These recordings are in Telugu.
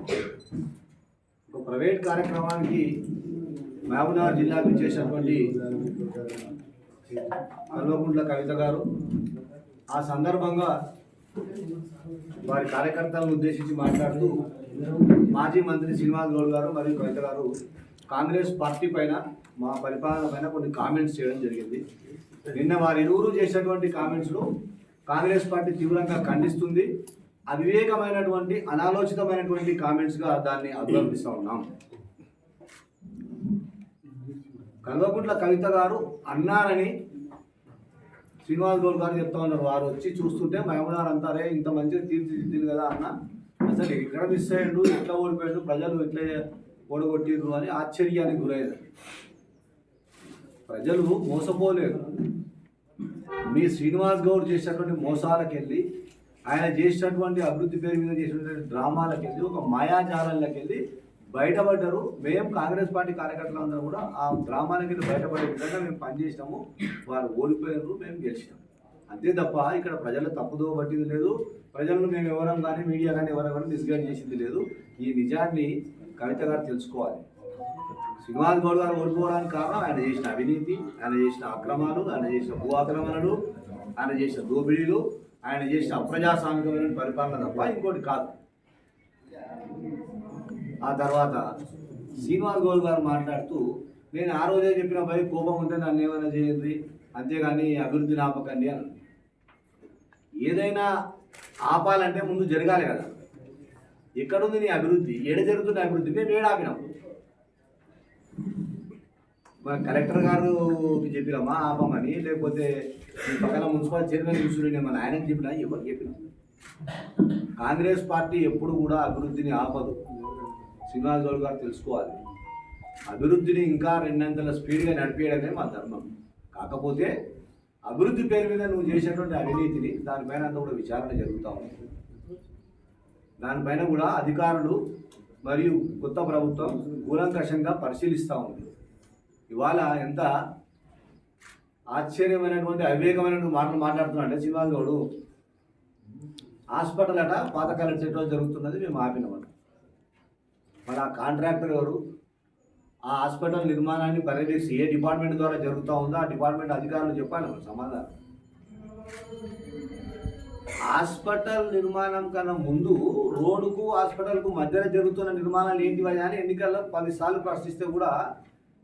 ఒక ప్రైవేట్ కార్యక్రమానికి మహబూబ్నగర్ జిల్లాకు ఇచ్చేసినటువంటి కల్వకుంట్ల కవిత గారు ఆ సందర్భంగా వారి కార్యకర్తలను ఉద్దేశించి మాట్లాడుతూ మాజీ మంత్రి శ్రీనివాస్ గౌడ్ గారు మరియు కవిత గారు కాంగ్రెస్ పార్టీ పైన మా పరిపాలన పైన కొన్ని కామెంట్స్ చేయడం జరిగింది. నిన్న వారి ఇరువురు చేసినటువంటి కామెంట్స్ను కాంగ్రెస్ పార్టీ తీవ్రంగా ఖండిస్తుంది. అవివేకమైనటువంటి అనాలోచితమైనటువంటి కామెంట్స్గా దాన్ని అభివర్ణిస్తూ ఉన్నాం. కల్వకుంట్ల కవిత గారు అన్నారని శ్రీనివాస్ గౌడ్ గారు చెప్తా ఉన్నారు. వారు వచ్చి చూస్తుంటే మహబూబ్నగర్ అంటారే ఇంత మంచిగా తీర్చిదిద్దింది కదా అన్న. అసలు ఎక్కడ మిస్ అయ్యాడు ఎట్లా ఓడిపోయాడు ప్రజలు ఎట్లా ఓడగొట్టిండ్రు అని ఆశ్చర్యానికి గురయ్యారు. ప్రజలు మోసపోలేరు మీ శ్రీనివాస్ గౌడ్ చేసినటువంటి మోసాలకు వెళ్ళి ఆయన చేసినటువంటి అభివృద్ధి పేరు మీద చేసినటువంటి డ్రామాలకు వెళ్ళి ఒక మాయాజాలంలోకి వెళ్ళి బయటపడ్డారు. మేము కాంగ్రెస్ పార్టీ కార్యకర్తలందరూ కూడా ఆ గ్రామానికి వెళ్ళి బయటపడే విధంగా మేము పనిచేసినాము. వారు ఓడిపోయారు మేము గెలిచినాము అంతే తప్ప ఇక్కడ ప్రజల తప్పుదో పట్టింది లేదు. ప్రజలను మేము ఎవరం కానీ మీడియా కానీ ఎవరం కానీ మిస్గైడ్ చేసింది లేదు. ఈ నిజాన్ని కవిత గారు తెలుసుకోవాలి. శ్రీనివాస్ గౌడ్ గారు ఓడిపోవడానికి కారణం ఆయన చేసిన అవినీతి ఆయన చేసిన అక్రమాలు ఆయన చేసిన భూ ఆక్రమణలు ఆయన చేసిన దోపిడీలు ఆయన చేసిన అప్రజాస్వామికమైన పరిపాలన తప్ప ఇంకోటి కాదు. ఆ తర్వాత శ్రీనివాస్ గౌడ్ గారు మాట్లాడుతూ నేను ఆ రోజే చెప్పిన పై కోపం ఉంటే నన్ను ఏమైనా చేయండి అంతేగాని అభివృద్ధి నాపకండి అని ఏదైనా ఆపాలంటే ముందు జరగాలి కదా. ఎక్కడుంది నీ అభివృద్ధి? ఏడ జరుగుతున్న అభివృద్ధి? మేము ఏడాపినాం మా కలెక్టర్ గారు చెప్పినామా ఆపమని. లేకపోతే పక్కన మున్సిపల్ చైర్మన్ కూర్చుని మన ఆయనకి చెప్పినా ఎవరు చెప్పినా? కాంగ్రెస్ పార్టీ ఎప్పుడు కూడా అభివృద్ధిని ఆపదు. శ్రీనివాస్ గౌడ్ గారు తెలుసుకోవాలి. అభివృద్ధిని ఇంకా రెండంతల స్పీడ్గా నడిపేయడమే మా ధర్మం. కాకపోతే అభివృద్ధి పేరు మీద నువ్వు చేసినటువంటి అవినీతిని దానిపైన అంతా కూడా విచారణ జరుగుతూ ఉంది. దానిపైన కూడా అధికారులు మరియు కొత్త ప్రభుత్వం కూలంకషంగా పరిశీలిస్తూ ఉంది. ఇవాళ ఎంత ఆశ్చర్యమైనటువంటి అవివేకమైనటువంటి మాటలు మాట్లాడుతున్నాడు శ్రీనివాస్ గౌడు. హాస్పిటల్ అట పాతకాల కలెక్టరేట్లో జరుగుతున్నది మేము ఆపినామట మరి ఆ కాంట్రాక్టర్ గారు ఆ హాస్పిటల్ నిర్మాణాన్ని పర్యవేక్షి ఏ డిపార్ట్మెంట్ ద్వారా జరుగుతూ ఉందో ఆ డిపార్ట్మెంట్ అధికారులు చెప్పాలి మరి సమాధానం. హాస్పిటల్ నిర్మాణం కన్నా ముందు రోడ్డుకు హాస్పిటల్కు మధ్యలో జరుగుతున్న నిర్మాణాలు ఏంటివా అని ఎన్నికల్లో పదిసార్లు ప్రశ్నిస్తే కూడా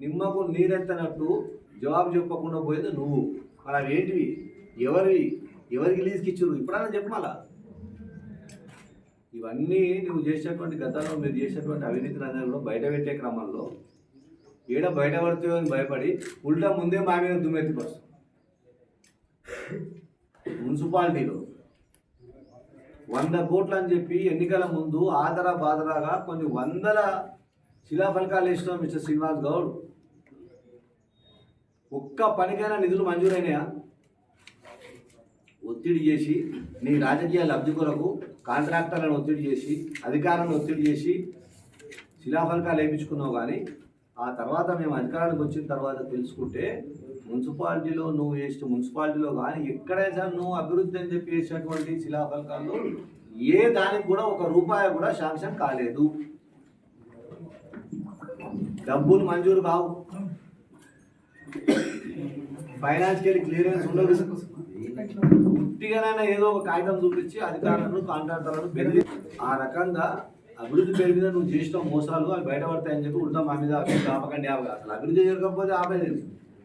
నిమ్మకు నీరెత్తనట్టు జవాబు చెప్పకుండా పోయేది నువ్వు. మరి అవి ఏంటివి? ఎవరివి? ఎవరికి లీజ్కి ఇచ్చారు ఇప్పుడన్నా చెప్పు మళ్ళా ఇవన్నీ నువ్వు చేసేటువంటి గతంలో మీరు చేసేటువంటి అవినీతి రంగంలో బయట పెట్టే క్రమంలో ఈడ బయట పడుతుందో అని భయపడి ఉల్టా ముందే మా మీద దుమ్మెత్తికొస్తాం మున్సిపాలిటీలో వంద కోట్లు అని చెప్పి ఎన్నికల ముందు ఆదరా బాదరాగా కొన్ని వందల శిలాఫలకాలు వేసినాం మిస్టర్ శ్రీనివాస్ గౌడ్. ఒక్క పనికైనా నిధులు మంజూరైనాయా? ఒత్తిడి చేసి నీ రాజకీయ లబ్ధి కొరకు కాంట్రాక్టర్లను ఒత్తిడి చేసి అధికారులను ఒత్తిడి చేసి శిలాఫలకాలు వేయించుకున్నావు కానీ ఆ తర్వాత మేము అధికారానికి వచ్చిన తర్వాత తెలుసుకుంటే మున్సిపాలిటీలో నువ్వు వేసిన మున్సిపాలిటీలో కానీ ఎక్కడైనా నువ్వు అభివృద్ధి అని చెప్పి వేసినటువంటి శిలాఫలకాలు ఏ దానికి కూడా ఒక రూపాయి కూడా శాంక్షన్ కాలేదు. డబ్బులు మంజూరు కావు. ఫైనాన్షియల్ క్లియరెన్స్ ఉండదు. పుట్టిగానైనా ఏదో ఒక కాగితం చూపించి అధికారులను కాంట్రాక్టర్లను బెదిరి ఆ రకంగా అభివృద్ధి పేరు మీద నువ్వు చేసిన మోసాలు అవి బయటపడతాయని చెప్పి ఉంటాం మా మీద అభివృద్ధి ఆపకండి ఆపగా అసలు అభివృద్ధి జరగకపోతే ఆపేది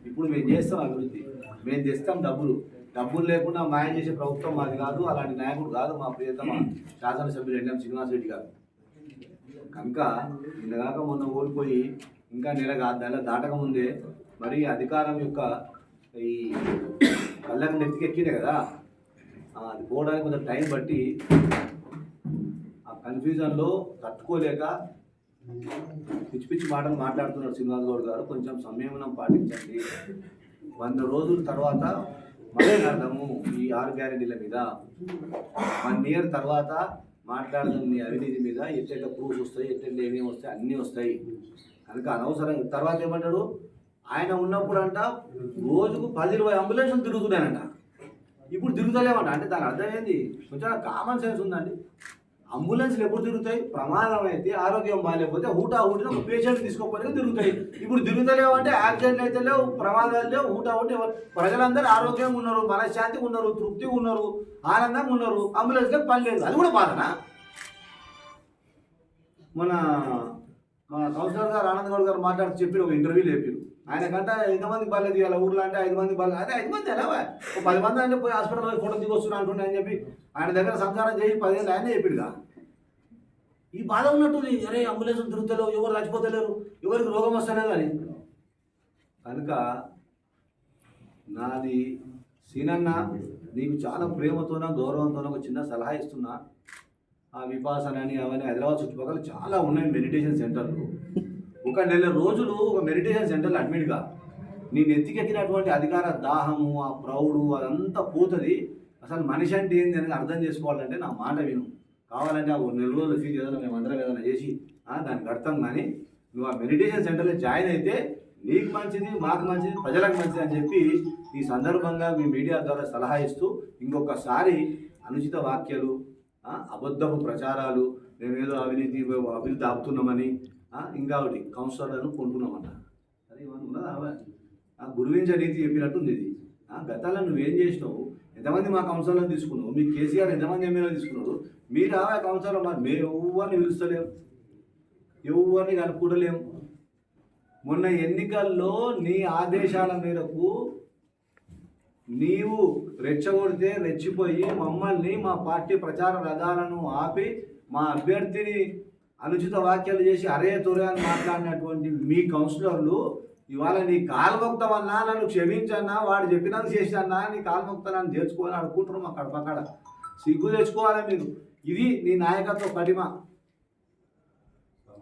ఇప్పుడు మేము చేస్తాం అభివృద్ధి. మేము తెస్తాం డబ్బులు. డబ్బులు లేకుండా మాయం చేసే ప్రభుత్వం మాది కాదు. అలాంటి నాయకుడు కాదు మా ప్రియతమ శాసనసభ్యులు ఎన్ఎం శ్రీనివాస్ రెడ్డి గారు. ఇంకా నిన్నగాక మొన్న ఓడిపోయి ఇంకా నెల నెల దాటక ముందే మరి అధికారం యొక్క ఈ కళ్ళకు నెత్తికెక్కినాయి కదా. అది పోవడానికి కొంచెం టైం బట్టి ఆ కన్ఫ్యూజన్లో తట్టుకోలేక పిచ్చి పిచ్చి మాటలు మాట్లాడుతున్నారు శ్రీనివాస్ గౌడ్ గారు. కొంచెం సంయమనం పాటించండి. వంద రోజుల తర్వాత మాట్లాడదాము ఈ ఆరు గ్యారెంటీల మీద. వన్ ఇయర్ తర్వాత మాట్లాడుతుంది నీ అవినీతి మీద ఎట్టెట్ట ప్రూఫ్ వస్తాయి ఎట్టెట్ట ఏమేమి వస్తాయి అన్నీ వస్తాయి. కనుక అనవసరం. తర్వాత ఏమంటాడు? ఆయన ఉన్నప్పుడు అంట రోజుకు పది ఇరవై అంబులెన్స్లు తిరుగుతున్నాయంట ఇప్పుడు తిరుగుతలేమంట. అంటే దాని అర్థం ఏంది? కొంచెం కామన్ సెన్స్ ఉందండి. అంబులెన్స్లు ఎప్పుడు తిరుగుతాయి? ప్రమాదం అయితే ఆరోగ్యం బాగాలేకపోతే హూటా హూటిన ఒక పేషెంట్ తీసుకోకపోతే తిరుగుతాయి. ఇప్పుడు తిరుగుతలేవు అంటే యాక్సిడెంట్ అయితే లేవు ప్రమాదాలు లేవు హూటా హూటి ప్రజలందరూ ఆరోగ్యంగా ఉన్నారు మనశ్శాంతిగా ఉన్నారు తృప్తిగా ఉన్నారు ఆనందంగా ఉన్నారు అంబులెన్స్లో పని లేదు. అది కూడా బాధనా? మన మన కౌన్సిలర్ గారు ఆనంద్ గౌడ్ గారు మాట్లాడి చెప్పి ఒక ఇంటర్వ్యూ లేపారు ఆయన కంటే ఎంతమంది బాగాలేదు ఇవాళ ఊర్లో అంటే ఐదు మంది బాగాలేదు. అదే ఐదు మంది ఎలా ఒక పది మంది అంటే పోయి హాస్పిటల్ పోయి ఫోటో దిగొస్తున్నా అంటుండే అని చెప్పి ఆయన దగ్గర సంసారం చేసి పదిహేను ఆయన చెప్పిడుగా ఈ బాధ ఉన్నట్టుంది అరే అంబులెన్స్ దొరుకుతలేవు ఎవరు చచ్చిపోతలేరు ఎవరికి రోగం వస్తలేదు అని. కనుక నాది సీనన్న నీకు చాలా ప్రేమతోన గౌరవంతోన ఒక చిన్న సలహా ఇస్తున్నా. ఆ విపాసన అని అవన్నీ హైదరాబాద్ చుట్టుపక్కల చాలా ఉన్నాయి మెడిటేషన్ సెంటర్లు. ఒక నెల రోజులు ఒక మెడిటేషన్ సెంటర్లో అడ్మిట్గా నీ నెత్తికెక్కినటువంటి అధికార దాహము ఆ ప్రౌడు అదంతా పోతుంది. అసలు మనిషి అంటే ఏంది అనేది అర్థం చేసుకోవాలంటే నా మాట విను. కావాలంటే ఆ ఓ నెల రోజులు ఫీజు ఏదైనా మేము అందరం ఏదైనా చేసి దాన్ని కడతాం కానీ నువ్వు ఆ మెడిటేషన్ సెంటర్లో జాయిన్ అయితే నీకు మంచిది మాకు మంచిది ప్రజలకు మంచిది అని చెప్పి ఈ సందర్భంగా మీ మీడియా ద్వారా సలహా ఇస్తూ ఇంకొకసారి అనుచిత వాక్యాలు అబద్ధపు ప్రచారాలు మేమేదో అవినీతి అభివృద్ధి ఆపుతున్నామని ఇంకా ఒకటి కౌన్సిలర్లను కొంటున్నామంట అరే ఇవన్నీ ఉన్నదా? అవా? ఆ ఉంది చెప్పినట్టుంది ఇది. ఆ, గతంలో నువ్వేం చేసినావు? ఎంతమంది మా కౌన్సిలర్లను తీసుకున్నావు? మీ కేసీఆర్ ఎంతమంది ఎమ్మెల్యేలు తీసుకున్నారు మీరు ఆ కౌన్సిలర్ మరి మేము ఎవరిని పిలుస్తలేము ఎవరిని కలుపుకుంటలేం మొన్న ఎన్నికల్లో నీ ఆదేశాల మేరకు నీవు రెచ్చగొడితే రెచ్చిపోయి మమ్మల్ని మా పార్టీ ప్రచార రథాలను ఆపి మా అభ్యర్థిని అనుచిత వ్యాఖ్యలు చేసి అరే తురే అని మాట్లాడినటువంటి మీ కౌన్సిలర్లు ఇవాళ నీ కాల్మొక్తమన్నా నన్ను క్షమించన్నా వాడు చెప్పినంత చేశానా నీ కాల్మొక్త నన్ను చేర్చుకోవాలని అనుకుంటున్నాం అక్కడ పక్కడ సిగ్గు తెచ్చుకోవాలి మీరు. ఇది నీ నాయకత్వ పటిమ.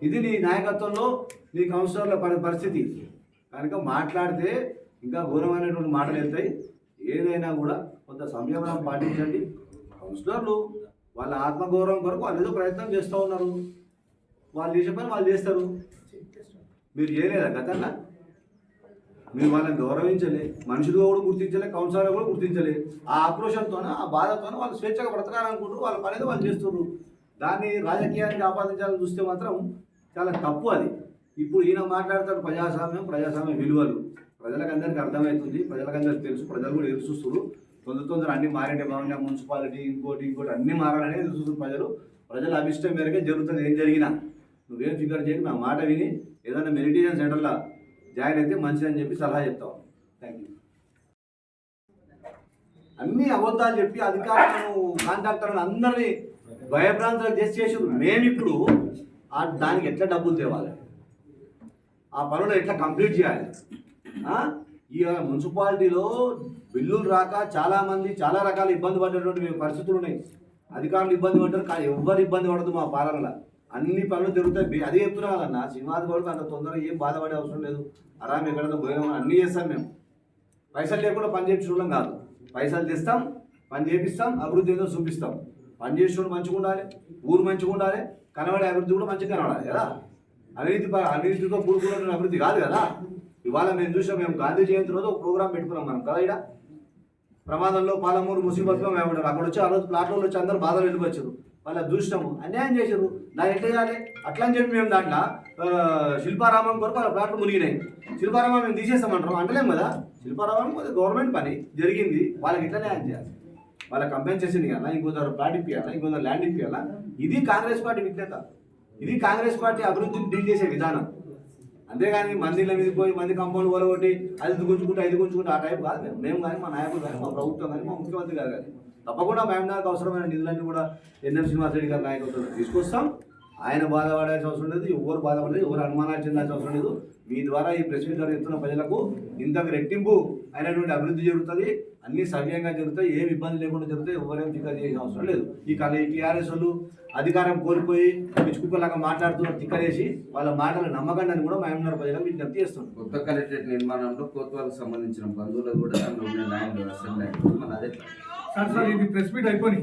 ఇది నీ నాయకత్వంలో నీ కౌన్సిలర్ల పరిస్థితి. కనుక మాట్లాడితే ఇంకా ఘోరమైనటువంటి మాటలు వెళ్తాయి. ఏదైనా కూడా కొంత సంయమనం పాటించండి. కౌన్సిలర్లు వాళ్ళ ఆత్మగౌరవం కొరకు వాళ్ళు ఏదో ప్రయత్నం చేస్తూ ఉన్నారు. వాళ్ళు చేసే పని వాళ్ళు చేస్తారు. మీరు చేయలేదా గతంలో? మీరు వాళ్ళని గౌరవించలే మనుషులుగా కూడా గుర్తించలే కౌన్సిలర్ కూడా గుర్తించలే. ఆ ఆక్రోషంతోనే ఆ బాధతోన వాళ్ళు స్వేచ్ఛగా బ్రతకాలనుకుంటారు వాళ్ళ పని ఏదో వాళ్ళు చేస్తున్నారు. దాన్ని రాజకీయానికి ఆపాదించాలని చూస్తే మాత్రం చాలా తప్పు అది. ఇప్పుడు ఈయన మాట్లాడతారు ప్రజాస్వామ్యం ప్రజాస్వామ్య విలువలు. ప్రజలకు అందరికీ అర్థమవుతుంది ప్రజలకు అందరికీ తెలుసు ప్రజలు కూడా ఎదురు చూస్తారు తొందర తొందర అన్ని మారేటే బాగున్నా మున్సిపాలిటీ ఇంకోటి ఇంకోటి అన్ని మారాలనేది ఎదురు చూస్తున్నారు ప్రజలు. ప్రజల అభిష్టం మేరకే జరుగుతుంది ఏం జరిగినా. నువ్వేం ఫిగర్ చేయకు నా మాట విని ఏదైనా మెడిటేషన్ సెంటర్లో జాయిన్ అయితే మంచిదని చెప్పి సలహా చెప్తాం థ్యాంక్ యూ అన్ని అబద్ధాలు చెప్పి అధికారులను కాంట్రాక్టర్లను అందరినీ భయభ్రాంతులకు చేసి చేసి మేము ఇప్పుడు ఆ దానికి ఎట్లా డబ్బులు తేవాలి? ఆ పనులు ఎట్లా కంప్లీట్ చేయాలి? ఈ మున్సిపాలిటీలో బిల్లులు రాక చాలామంది చాలా రకాల ఇబ్బంది పడేటువంటి పరిస్థితులు ఉన్నాయి. అధికారులు ఇబ్బంది పడ్డారు కానీ ఎవ్వరు ఇబ్బంది పడదు మా పాలనలో. అన్ని పనులు జరుగుతాయి. అదే చెప్తున్నా కదన్నా శ్రీనివాస్ గౌడ్కి అంత తొందరగా ఏం బాధపడే అవసరం లేదు. ఆరాం ఎక్కడైనా పోయినా అన్నీ చేస్తాం మేము. పైసలు లేకుండా పని చేయించడం కాదు. పైసలు తెస్తాం పని చేపిస్తాం అభివృద్ధి ఏదో చూపిస్తాం. పని చేసేవాడు మంచిగా ఉండాలి ఊరు మంచిగా ఉండాలి కనబడే అభివృద్ధి కూడా మంచిగా కనబడాలి కదా. అవినీతి అవినీతితో కూడుకున్న అభివృద్ధి కాదు కదా. ఇవాళ మేము చూసాం మేము గాంధీ జయంతి రోజు ఒక ప్రోగ్రామ్ పెట్టుకున్నాం మనం. కదా ఇక్కడ ప్రమాదంలో పాలమూరు ముసీబత్లో మేము అక్కడ వచ్చి ఆ రోజు ప్లాట్లో వచ్చి అందరూ బాధలు వెళ్ళిపోవచ్చు వాళ్ళ చూసినాము అన్యాయం చేశారు. దాన్ని ఎట్లా చేయాలి? అట్లా అని చెప్పి మేము దాంట్లో శిల్పారామం కొరకు వాళ్ళ ప్లాట్లు మునిగినాయి. శిల్పారామం మేము తీసేస్తామంటాం అంటలేం కదా? శిల్పారామం గవర్నమెంట్ పని. జరిగింది. వాళ్ళకి ఎట్లా న్యాయం చేయాలి? వాళ్ళ కంపెన్సేషన్ ఇవ్వాలా ఇంకొందరు ప్లాట్ ఇప్పియాలా ఇంకొందరు ల్యాండ్ ఇప్పియాలా? ఇది కాంగ్రెస్ పార్టీ విజ్ఞత. ఇది కాంగ్రెస్ పార్టీ అభివృద్ధిని డీల్ చేసే విధానం. అంతేగాని మందిల మీద పోయి మంది కంపౌండ్ పోలగొట్టి అది గుంజుకుంటే ఐదు గుంజుకుంటే ఆ టైప్ కాదు. మేము మేము కానీ మా నాయకులు కానీ మా ప్రభుత్వం కానీ మా ముఖ్యమంత్రి గారు కానీ తప్పకుండా మ్యామ్ నాకు అవసరమైన నిధులన్నీ కూడా ఎన్ఎం శ్రీనివాస రెడ్డి గారి నాయకత్వంలో తీసుకొస్తాం. ఆయన బాధపడాల్సిన అవసరం లేదు ఎవరు బాధపడలేదు ఎవరు అనుమానాలు చెందాల్సిన అవసరం లేదు. మీ ద్వారా ఈ ప్రెస్ మీట్ ద్వారా చెప్తున్న ప్రజలకు ఇంతకు రెట్టింపు అయినటువంటి అభివృద్ధి జరుగుతుంది. అన్ని సవ్యంగా జరుగుతాయి ఏమి ఇబ్బంది లేకుండా జరుగుతాయి ఎవరేం ఫికర్ చేసిన అవసరం లేదు. ఈ కళ ఈ టీఆర్ఎస్ వాళ్ళు అధికారం కోల్పోయి పిచ్చుకుక్కలాగా మాట్లాడుతూ తిక్కలేసి వాళ్ళ మాటలు నమ్మకండి అని కూడా మహబూబ్నగర్ ప్రజలకు విజ్ఞప్తి చేస్తున్నాం. కొత్త కలెక్టరేట్ నిర్మాణంలో కోత్వాలకు సంబంధించిన బంధువులు కూడా దాంట్లో ఉన్న ల్యాండ్ ల్యాండ్ అదే. సార్ సార్ ఇది ప్రెస్ మీట్ అయిపోయి